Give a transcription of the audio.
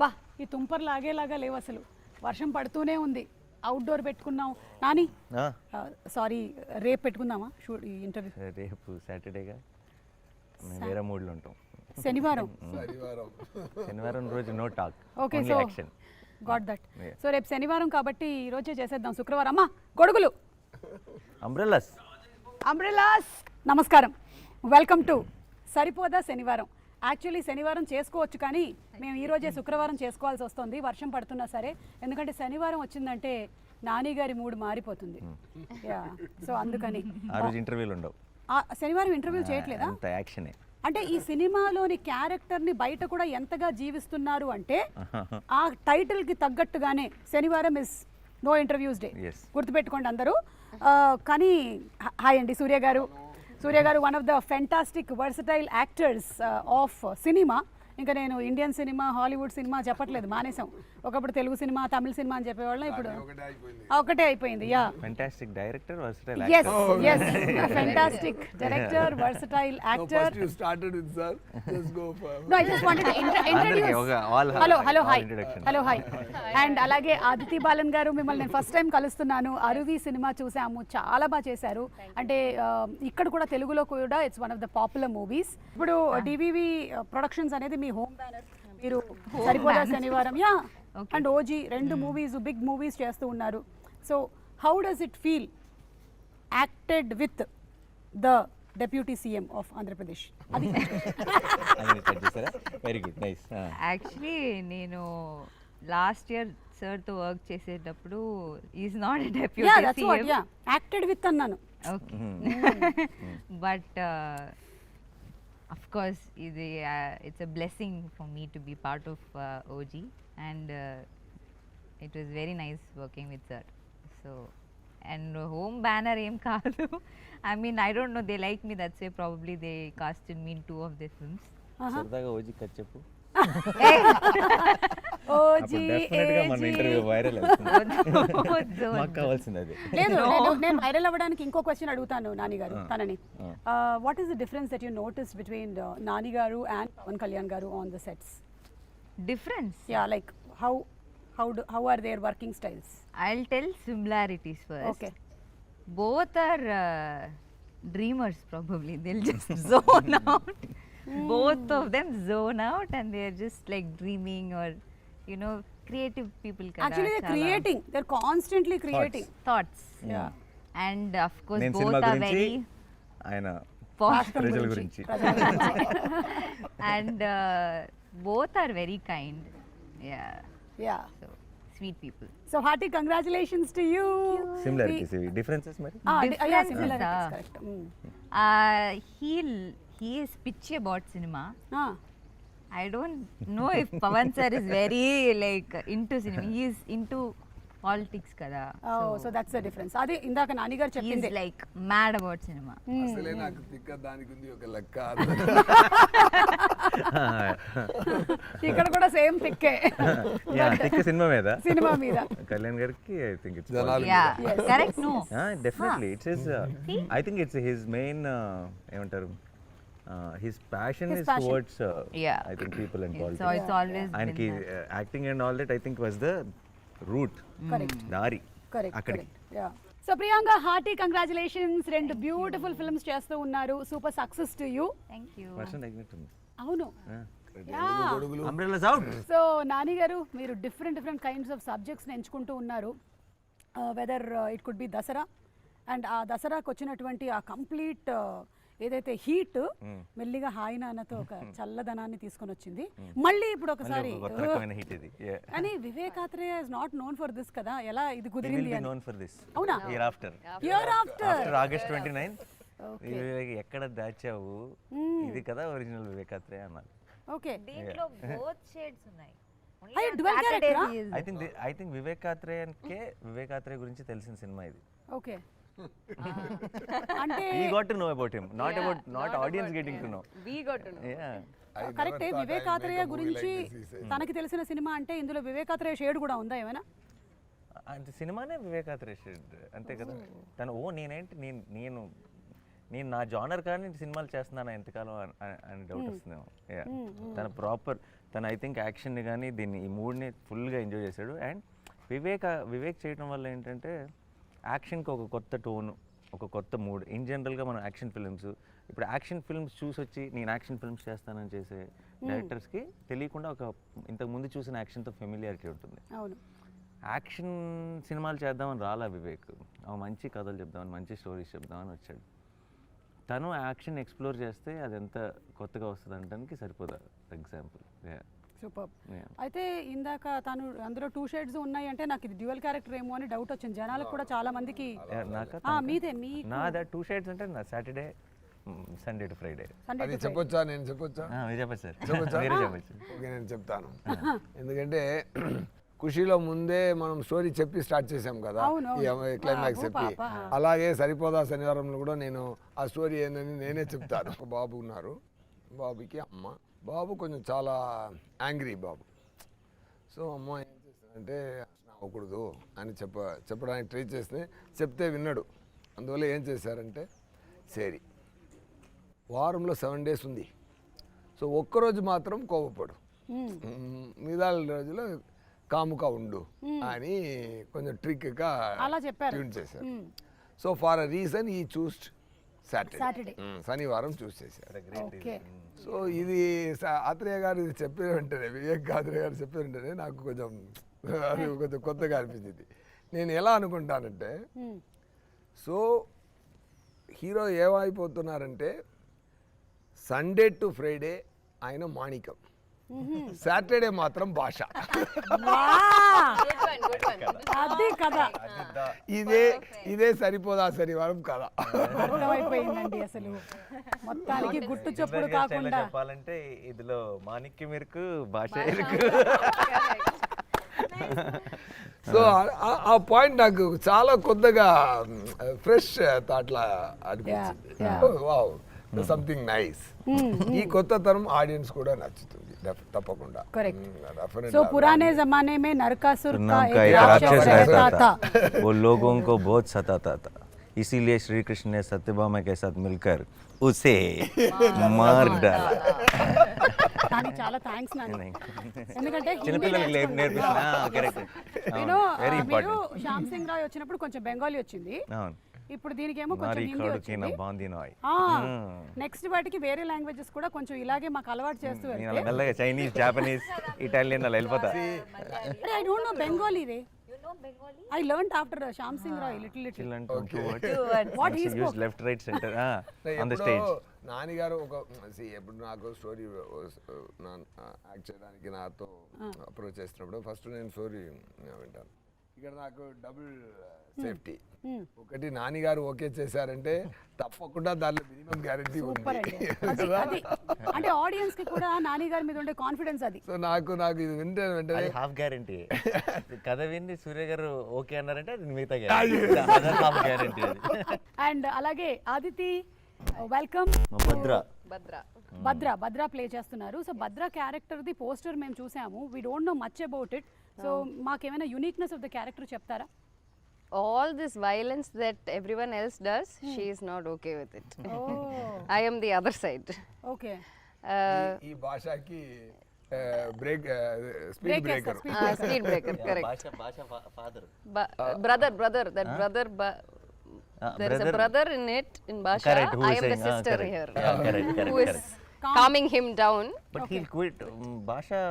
బా ఈ తుంపర్ లాగేలాగా లేవు అసలు. వర్షం పడుతూనే ఉంది. అవుట్డోర్ పెట్టుకున్నాం నాని సారీ రేపు పెట్టుకుందామా? షూట్ ఈ ఇంటర్వ్యూ రేపు సాటర్డేగా? మేము వేరే మూడ్లో ఉంటాం. శనివారం. శనివారం. రోజు no talk okay so action got that. So రేపు శనివారం కాబట్టి ఈ రోజే చేసేద్దాం. శుక్రవారం. అమ్మా గొడుగులు. అంబ్రెల్లాస్ అంబ్రెలాస్ నమస్కారం. Welcome to Saripodhaa Sanivaaram. Actually శనివారం చేసుకోవచ్చు కానీ మేము ఈ రోజే శుక్రవారం చేసుకోవాల్సి వస్తుంది వర్షం పడుతున్నా సరే. ఎందుకంటే శనివారం వచ్చిందంటే నాని గారి మూడు మారిపోతుంది. యా సో అందుకని. ఇంటర్వ్యూలు ఉండవు. శనివారం ఇంటర్వ్యూ చేయట్లేదా? యాక్షనే. అంటే ఈ సినిమాలోని క్యారెక్టర్ని బయట కూడా ఎంతగా జీవిస్తున్నారు అంటే ఆ టైటిల్కి తగ్గట్టుగానే శనివారం ఇస్ నో ఇంటర్వ్యూస్ డే. గుర్తుపెట్టుకోండి అందరూ. కానీ హాయ్ అండి Surya garu. Surya garu one of the fantastic versatile actors of cinema ఇంకా నేను ఇండియన్ సినిమా హాలీవుడ్ సినిమా చెప్పట్లేదు మానేసాం ఒకప్పుడు తెలుగు సినిమా తమిళ సినిమా అని చెప్పేవాళ్ళం ఇప్పుడు. ఒకటే అయిపోయింది. Yeah. Fantastic director versatile yes yes fantastic director versatile No, actor first you started with sir. Just go for. No, I just wanted to intro- introduce. ఒక all- hello hello all hi introduction. Hello hi and అలాగే ఆదితి బాలన్ గారు మిమ్మల్ని నేను first time కలుస్తున్నాను. Aruvi cinema చూసాము చాలా బాగా చేశారు. అంటే ఇక్కడ కూడా తెలుగులో కూడా it's one of the popular movies ఇప్పుడు డివివి ప్రొడక్షన్స్ అనేది మీ హోమ్ బ్యానర్ మీరు Saripodhaa Sanivaaram? Yeah. And OG రెండు మూవీస్ బిగ్ మూవీస్ చేస్తూ ఉన్నారు. So how does it feel acted with the deputy CM of Andhra Pradesh అది. Very good nice actually నేను last year సార్తో work చేసేటప్పుడు is not deputy that's what yeah acted with అన్నాను. Okay but of course ఇది it's a blessing for me to be part of OG and it was very nice working with sir so and home banner ఏం కాదు. I mean I don't know they like me that's way probably they cast in mean two of they films సరదాగా OG cut చెప్పు. OG డెఫినెట్గా మన interview viral మాకు కావాల్సింది అది లేదు నేను- వైరల్ అవ్వడానికి ఇంకో క్వశ్చన్ అడుగుతాను నాని గారు తనని. What is the difference that you notice between Nani garu and Pawan Kalyan garu on the sets difference yeah like how how how are their working styles tell similarities first. Okay. Both are uh, dreamers, probably. They'll just zone out. Both of them zone out and they're just like dreaming or, you know, creative people. kada, actually they chala creating they are constantly creating Thoughts. And of course, నేను both సినిమా are గురించి very. ఆయన posh. ప్రజల గురించి and uh, both are very kind. Yeah. Yeah So, sweet people. So hearty congratulations to you similarities ఇవి differences మరి Differences, ah. Correct Uh, he'll, he is pitchy about cinema. I don't know if Pavan sir is very like into cinema. He is into politics kada. So that's the difference అదే ఇందాక నాని గారు he is చెప్పింది. like mad about cinema. అసలే నాకు తిక్క దానికి ఉంది ఒక లెక్క. ఇక్కడ కూడా సేమ్ పిక్కే యా తిక్క సినిమా మీద. సినిమా మీద. కళ్యాణ్ గారికి ఐ థింక్ ఇట్స్ జనాలు Yeah, correct. No, definitely it's his I think it's his main ఏమంటారు his passion His is. Towards Yeah. I think people and so politics it's always ఆయనకి been that. Acting and all that I think was the root correct దారి correct అక్కడికి so Priyanka hearty congratulations రెండు beautiful films చేస్తూ ఉన్నారు. Super success to you అవును. So Nani గారు మీరు different different kinds of సబ్జెక్ట్స్ని ఎంచుకుంటూ ఉన్నారు. Whether it could be Dasara and ఆ దసరాకు వచ్చినటువంటి ఆ కంప్లీట్ ఏదైతే హీట్ మెల్లిగా హాయి నాన్నతో ఒక చల్లదనాన్ని తీసుకొని వచ్చింది. మళ్ళీ ఇప్పుడు ఒకసారి Vivek Athreya is not known for this కదా. ఎలా ఇది కుదిరింది అని? నోన్ ఫర్ దిస్ అవునా? Year after year after August twenty nine ఎక్కడ దాచావు? ఇది కదా ఒరిజినల్ వివేకాత్రేయ అన్నారు ఓకే దీంట్లో both shades ఉన్నాయి. ఐ థింక్ ఐ థింక్ వివేకాత్రేయన్కే వివేకాత్రేయ గురించి తెలిసిన సినిమా ఇది. ఓకే అంటే got to know about him not about not audience getting to know కరెక్టే వివేకాత్రేయ గురించి. తనకి తెలిసిన సినిమా అంటే ఇందులో వివేకాత్రేయ షేడ్ కూడా ఉందా ఏమైనా? అంటే సినిమానే వివేకాత్రేయ షెడ్ అంతే కదా. తను ఓ నేనేంటి నేను నేను నేను నా జానర్ కానీ సినిమాలు చేస్తున్నాను ఎంతకాలం అని- డౌట్ Yeah. తన ప్రాపర్ తను ఐ థింక్ యాక్షన్ని కానీ దీన్ని ఈ మూడ్ని ఫుల్గా ఎంజాయ్ చేశాడు. అండ్ వివేక్ వివేక్ చేయడం వల్ల ఏంటంటే యాక్షన్కి ఒక కొత్త టోను ఒక కొత్త మూడ్. ఇన్ జనరల్గా మనం యాక్షన్ ఫిల్మ్స్ ఇప్పుడు యాక్షన్ ఫిల్మ్స్ చూసి వచ్చి నేను యాక్షన్ ఫిల్మ్స్ చేస్తానని చేసే డైరెక్టర్స్కి తెలియకుండా ఒక ఇంతకు ముందు చూసిన యాక్షన్తో ఫెమిలియారిటీ ఉంటుంది. అవును. యాక్షన్ సినిమాలు చేద్దామని రాలా వివేక్. ఒక మంచి కథలు చెప్దామని మంచి స్టోరీస్ చెప్దామని వచ్చాడు. తను యాక్షన్ ఎక్స్ప్లోర్ చేస్తే అది ఎంత కొత్తగా వస్తుంది అనడానికి సరిపోదా ఎగ్జాంపుల్? సూపర్. అయితే ఇందాక తను అందులో టూ షేడ్స్ ఉన్నాయి అంటే నాకు ఇది డ్యూయల్ క్యారెక్టర్ ఏమో అని డౌట్ వచ్చింది. జనాలకు కూడా చాలా మందికి మీదే మీ నాదా టూ షేడ్స్ అంటే నా సాటర్డే సండే టు ఫ్రైడే అది చెప్పొచ్చా? నేను చెప్పొచ్చా? మీరు చెప్పచ్చు సార్. చెప్పొచ్చా? మీరే చెప్పచ్చు. ఓకే నేను చెప్తాను. ఎందుకంటే ఖుషీలో ముందే మనం స్టోరీ చెప్పి స్టార్ట్ చేసాం కదా. క్లైమాక్స్ చెప్పి. పాప. అలాగే సరిపోదా శనివారంలో కూడా నేను ఆ స్టోరీ ఏందని నేనే చెప్తాను. ఒక బాబు ఉన్నారు. బాబుకి అమ్మ. బాబు కొంచెం చాలా యాంగ్రీ బాబు. సో అమ్మ ఏం చేస్తానంటే అవ్వకూడదు అని చెప్ప చెప్పడానికి ట్రై చేస్తే చెప్తే విన్నాడు. అందువల్ల ఏం చేశారంటే సరే వారంలో సెవెన్ డేస్ ఉంది. సో ఒక్కరోజు మాత్రం కోపపడు. మిగతా రోజులు కాముగా ఉండు అని కొంచెం ట్రిక్గా అలా చెప్పారు. ట్యూన్ చేశారు. సో ఫార్ అ రీజన్ ఈ చూస్ సాటర్డే. శనివారం చూస్ చేశారు. ఓకే సో ఇది ఆత్రేయ గారు ఇది చెప్పిన వెంటనే వివేక్ ఆత్రేయ గారు చెప్పిన వెంటనే నాకు కొంచెం అది కొంచెం కొత్తగా అనిపించింది నేను ఎలా అనుకుంటానంటే. సో హీరో ఏమైపోతున్నారంటే సండే టు ఫ్రైడే ఆయన మాణికం సాటర్డే మాత్రం భాష. వా! అది కదా ఇదే ఇదే సరిపోదా శనివారం కదా అర్థమైపోయిందండి అసలు. మొత్తానికి గుట్టు చప్పుడు కాకుండా. చెప్పాలంటే ఇదిలో మాణిక్య మెరుకు భాష ఎరుకు సో ఆ- పాయింట్ నాకు చాలా కొత్తగా ఫ్రెష్ థాట్లా అనిపించింది. Wow. Hmm. Something nice hmm, ఈ hmm. కొత్త తరం ఆడియన్స్ కూడా నచ్చుతుంది తప్పకుండా. సో పురానే జమానే మే నరకాసుर का एक राक्षस रहता था वो लोगों को बहुत सताता था इसीलिए श्री कृष्ण ने सत्यभामा के साथ मिलकर उसे मार डाला కానీ చాలా థ్యాంక్స్ నాన్న. ఎందుకంటే శ్యామ్ సింగ్ రాయ్ వచ్చినప్పుడు కొంచెం బెంగాలీ వచ్చింది. ఇప్పుడు దీనికేమో కొంచెం హిందీ వచ్చింది. నెక్స్ట్ వాటికి వేరే లాంగ్వేజెస్ కూడా కొంచెం ఇలాగే మాకు అలవాటు చేస్తూ మెల్లగా చైనీస్ జాపనీస్ ఇటాలియన్ అలా వెళ్ళిపోతా. అరే I don't know Bengali ray I learn after Shyam Singha Roy little little what he use spoke left right center on the stage నాన్నగారు ఒక see, ఎప్పుడు నాకు స్టోరీ యాక్ట్ చేయడానికి నాతో అప్రోచ్ చేసినప్పుడు ఫస్ట్ నేను స్టోరీ వింటాను. ఇక్కడ నాకు డబుల్ సేఫ్టీ ఒకటి నాన్నగారు ఓకే చేశారంటే తప్పకుండా దానిలో మినిమం గ్యారంటీ ఉంది. అంటే ఆడియన్స్కి కూడా నాని గారి మీద ఉండే కాన్ఫిడెన్స్ అది. సో నాకు నాకు ఇది వింటే వెంటనే హాఫ్ గ్యారంటీ కథ విని సూర్య గారు ఓకే అన్నారంటే అది మిగతా హాఫ్ గ్యారంటీ అది అండ్ అలాగే ఆదితి వెల్కమ్ మా భద్ర. భద్ర భద్ర ప్లే చేస్తున్నారు so Bhadra character the poster మేము చూసాము we don't know much about it so మాకేమైనా యునిక్నెస్ ఆఫ్ ద క్యారెక్టర్ చెప్తారా all this violence that everyone else does, she is not okay with it. Oh I am the other side. Okay Uh, ఈ భాషకి break speed Break breaker uh, speed breaker, correct. భాష భాష father Ba- brother, brother, that brother, ba- Ah, there is a brother. in it, in Basha. Correct, I am the ah, sister here, Yeah, correct, correct, who is correct. calming him down. But he'll quit. Um, Basha